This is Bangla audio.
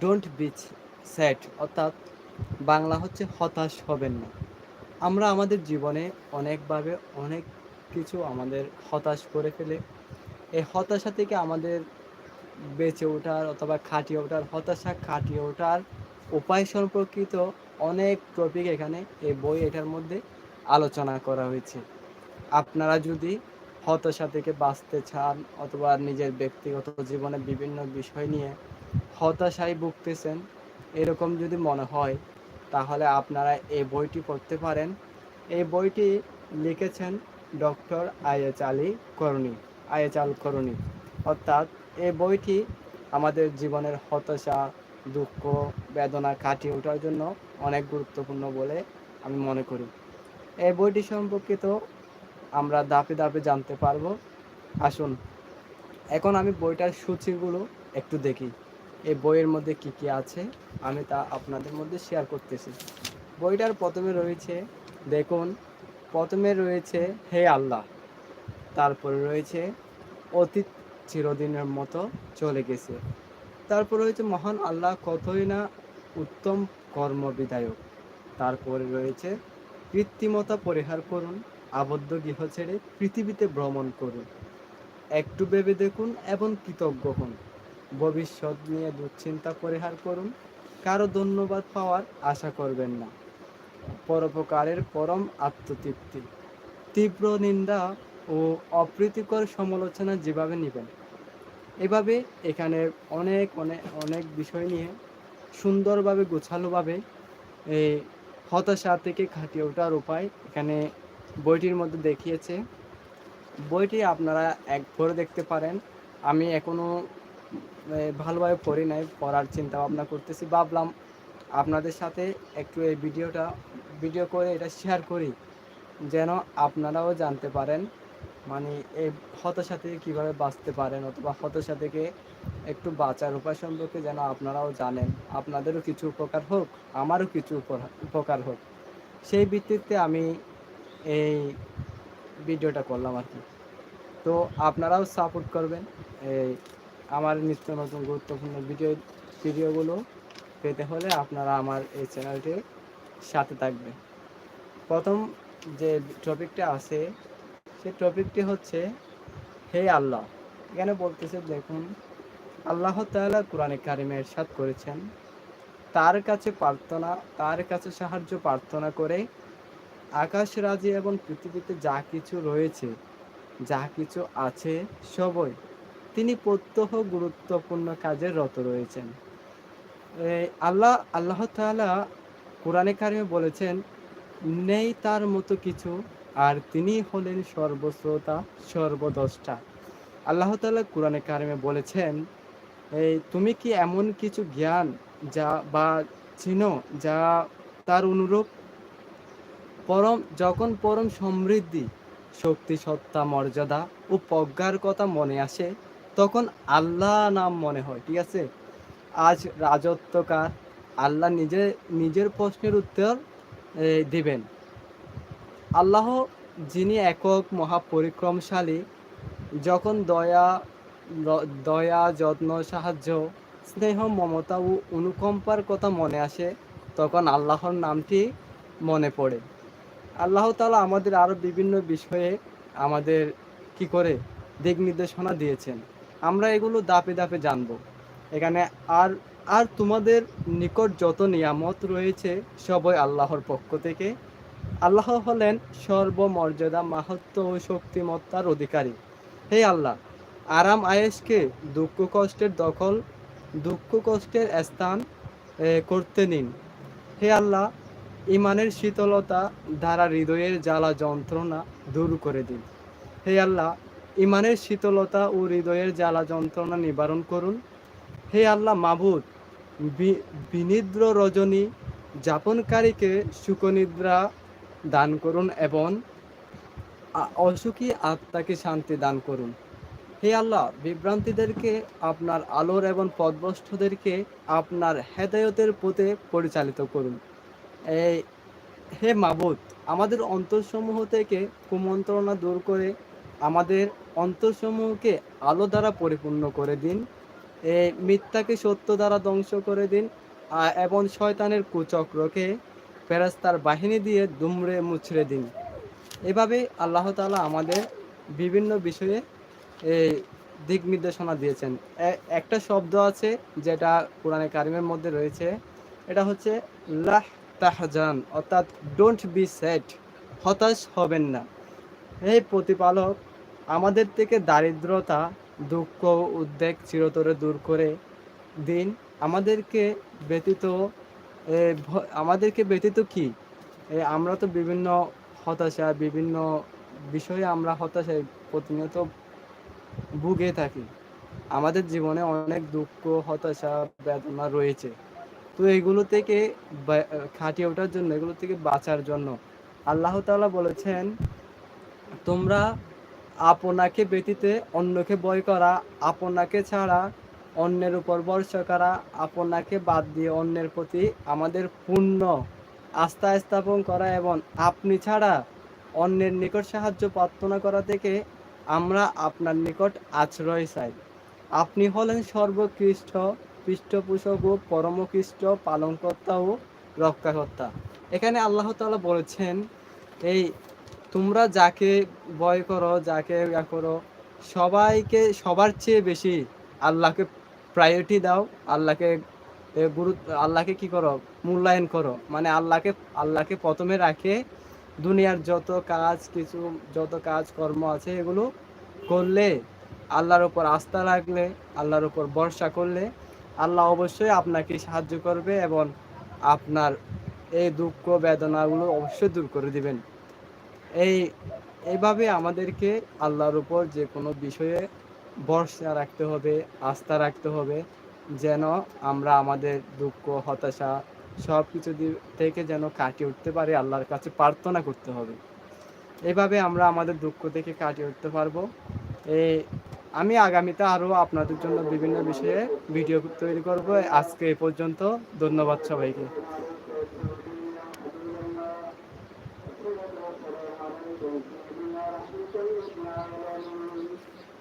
ডোন্ট বিচ স্যাড অর্থাৎ বাংলা হচ্ছে হতাশ হবেন না। আমরা আমাদের জীবনে অনেকভাবে অনেক কিছু আমাদের হতাশ করে ফেলে। এই হতাশা থেকে আমাদের বেঁচে ওঠার অথবা খাটিয়ে ওঠার, হতাশা কাটিয়ে ওঠার উপায় সম্পর্কিত অনেক টপিক এখানে এই বই এটার মধ্যে আলোচনা করা হয়েছে। আপনারা যদি হতাশা থেকে বাঁচতে চান অথবা নিজের ব্যক্তিগত জীবনে বিভিন্ন বিষয় নিয়ে হতাশায় ভুগতেছেন, এরকম যদি মনে হয়, তাহলে আপনারা এই বইটি পড়তে পারেন। এই বইটি লিখেছেন ডক্টর আইএচ আলী করণী, আইএচ আল করণী। অর্থাৎ এই বইটি আমাদের জীবনের হতাশা, দুঃখ, বেদনা কাটিয়ে ওঠার জন্য অনেক গুরুত্বপূর্ণ বলে আমি মনে করি। এই বইটি সম্পর্কিত আমরা দাপে দাপে জানতে পারব। আসুন, এখন আমি বইটার সূচিগুলো একটু দেখি। এই বইয়ের মধ্যে কি কি আছে আমি তা আপনাদের মধ্যে শেয়ার করতেছি। বইটার প্রথমে রয়েছে, দেখুন, প্রথমে রয়েছে হে আল্লাহ, তারপরে রয়েছে অতীত চিরদিনের মতো চলে গেছে। তারপর রয়েছে মহান আল্লাহ, কতই না উত্তম কর্মবিধায়ক। তারপরে রয়েছে কৃত্রিমতা পরিহার করুন, আবদ্ধ গৃহ ছেড়ে পৃথিবীতে ভ্রমণ করুন। একটু ভেবে দেখুন এবং কৃতজ্ঞ হন। ভবিষ্যৎ নিয়ে দুশ্চিন্তা পরিহার করুন। কারও ধন্যবাদ পাওয়ার আশা করবেন না। পরোপকারের পরম আত্মতৃপ্তি। তীব্র নিন্দা ও অপ্রীতিকর সমালোচনা যেভাবে নেবেন, এভাবে এখানে অনেক অনেক অনেক বিষয় নিয়ে সুন্দরভাবে, গোছালোভাবে এই হতাশা থেকে খাটিয়ে ওঠার উপায় এখানে বইটির মধ্যে দেখিয়েছে। বইটি আপনারা এক দেখতে পারেন। আমি এখনও ভালোভাবে পড়ি নাই, পড়ার চিন্তা ভাবনা করতেছি। ভাবলাম আপনাদের সাথে একটু এই ভিডিওটা, ভিডিও করে এটা শেয়ার করি, যেন আপনারাও জানতে পারেন মানে এই হতাশা থেকে কীভাবে বাঁচতে পারেন, অথবা হতাশা থেকে একটু বাঁচার উপায় সম্পর্কে যেন আপনারাও জানেন। আপনাদেরও কিছু উপকার হোক, আমারও কিছু উপকার হোক। সেই ভিত্তিতে আমি এই ভিডিওটা করলাম আর কি। তো আপনারাও সাপোর্ট করবেন, এই আমার নিত্য নতুন গুরুত্বপূর্ণ ভিডিও, ভিডিওগুলো পেতে হলে আপনারা আমার এই চ্যানেলটির সাথে থাকবেন। প্রথম যে টপিকটা আছে সেই টপিকটি হচ্ছে, হে আল্লাহ, এখানে বলতেছে, দেখুন, আল্লাহ তাআলা কোরআনে কারিমে এরশাদ করেছেন, তার কাছে প্রার্থনা, তার কাছে সাহায্য প্রার্থনা করে আকাশ রাজি এবং পৃথিবীতে যা কিছু রয়েছে, যা কিছু আছে, সবই তিনি প্রত্যহ গুরুত্বপূর্ণ কাজে রত রয়েছেন। আল্লাহ আল্লাহ তাআলা কোরআনে কারিমে বলেছেন, নেই তার মতো কিছু, আর তিনি হলেন সর্বশ্রোতা, সর্বদ্রষ্টা। আল্লাহ তালা কোরআনে কারিমে বলেছেন এই তুমি কি এমন কিছু জ্ঞান যা বা চিনো যা তার অনুরূপ? পরম, যখন পরম সমৃদ্ধি, শক্তি, সত্তা, মর্যাদা ও প্রজ্ঞার কথা মনে আসে তখন আল্লাহ নাম মনে হয়, ঠিক আছে? আজ রাজত্বকার আল্লাহ নিজে, নিজের প্রশ্নের উত্তর দিবেন। আল্লাহ যিনি একক মহাপরিক্রমশালী, যখন দয়া দয়া, যত্ন, সাহায্য, স্নেহ, মমতা ও অনুকম্পার কথা মনে আসে, তখন আল্লাহর নামটি মনে পড়ে। আল্লাহ তালা আমাদের আরও বিভিন্ন বিষয়ে আমাদের কি করে দিক নির্দেশনা দিয়েছেন। আমরা এগুলো দাপে দাপে জানব। এখানে আর আর তোমাদের নিকট যত নিয়ামত রয়েছে, সবই আল্লাহর পক্ষ থেকে। আল্লাহ হলেন সর্বমর্যাদা, মাহাত্ম ও শক্তিমত্তার অধিকারী। হে আল্লাহ, আরাম আয়েশকে দুঃখ কষ্টের দখল, দুঃখ কষ্টের স্থান করতে নিন। হে আল্লাহ, ইমানের শীতলতা দ্বারা হৃদয়ের জ্বালা যন্ত্রণা দূর করে দিন। হে আল্লাহ ইমানের শীতলতা ও হৃদয়ের জ্বালা যন্ত্রণা নিবারণ করুন। হে আল্লাহ মাবুদ বিনিদ্র রজনী যাপনকারীকে সুখনিদ্রা দান করুন এবং অসুখী আত্মাকে শান্তি দান করুন। হে আল্লাহ, বিভ্রান্তিদেরকে, আপনার আলোর এবং পদভ্রষ্টদেরকে আপনার হেদায়তের পথে পরিচালিত করুন। এই হে মাবুদ, আমাদের অন্তরসমূহ থেকে কুমন্ত্রণা দূর করে আমাদের অন্তরসমূহকে আলো দ্বারা পরিপূর্ণ করে দিন মিথ্যাকে সত্য দ্বারা ধ্বংস করে দিন এবং শয়তানের কুচক্রকে ফেরেস্তার বাহিনী দিয়ে দুমড়ে মুছড়ে দিন। এভাবে আল্লাহ তালা আমাদের বিভিন্ন বিষয়ে দিক নির্দেশনা দিয়েছেন। একটা শব্দ আছে যেটা কোরআনে কারিমের মধ্যে রয়েছে। এটা হচ্ছে লাহ তাহজান, অর্থাৎ ডোন্ট বি স্যাড হতাশ হবেন না। এই প্রতিপালক আমাদের থেকে দারিদ্রতা, দুঃখ, উদ্বেগ চিরতরে দূর করে দিন। আমাদেরকে ব্যতীত আমাদেরকে ব্যতীত কি? আমরা তো বিভিন্ন হতাশা, বিভিন্ন বিষয়ে আমরা হতাশায় প্রতিনিয়ত ভুগে থাকি। আমাদের জীবনে অনেক দুঃখ, হতাশা, বেদনা রয়েছে। তো এগুলো থেকে খাটিয়ে ওঠার জন্য, এগুলো থেকে বাঁচার জন্য আল্লাহ তাআলা বলেছেন, তোমরা আপনাকে ব্যতীতে অন্যকে বয় করা, আপনাকে ছাড়া অন্যের উপর ভরসা করা, আপনাকে বাদ দিয়ে অন্যের প্রতি আমাদের পূর্ণ আস্থা স্থাপন করা এবং আপনি ছাড়া অন্যের নিকট সাহায্য প্রার্থনা করা থেকে আমরা আপনার নিকট আশ্রয় চাই। আপনি হলেন সর্বকৃষ্ট, পৃষ্ঠপোষক ও পরমকৃষ্ট, পালনকর্তা ও রক্ষাকর্তা। এখানে আল্লাহ তাআলা বলেছেন, এই তোমরা যাকে ভয় করো, যাকে ইয়া করো, সবাইকে, সবার চেয়ে বেশি আল্লাহকে প্রায়োরিটি দাও, আল্লাহকে গুরুত্ব আল্লাহকে কি করো? মূল্যায়ন করো। মানে আল্লাহকে আল্লাহকে প্রথমে রাখে দুনিয়ার যত কাজ, কিছু, যত কাজ, কর্ম আছে, এগুলো করলে আল্লাহর উপর আস্থা রাখলে, আল্লাহর উপর ভরসা করলে আল্লাহ অবশ্যই আপনাকে সাহায্য করবে এবং আপনার এই দুঃখ, বেদনাগুলো অবশ্যই দূর করে দিবেন। এই, এইভাবে আমাদেরকে আল্লাহর উপর যে কোনো বিষয়ে ভরসা রাখতে হবে, আস্থা রাখতে হবে, যেন আমরা আমাদের দুঃখ, হতাশা সব কিছু থেকে যেন কাটিয়ে উঠতে পারি, আল্লাহর কাছে প্রার্থনা করতে হবে। এভাবে আমরা আমাদের দুঃখ থেকে কাটিয়ে উঠতে পারব। এই আমি আগামীতে আরও আপনাদের জন্য বিভিন্ন বিষয়ে ভিডিও তৈরি করব। আজকে এ পর্যন্ত, ধন্যবাদ সবাইকে।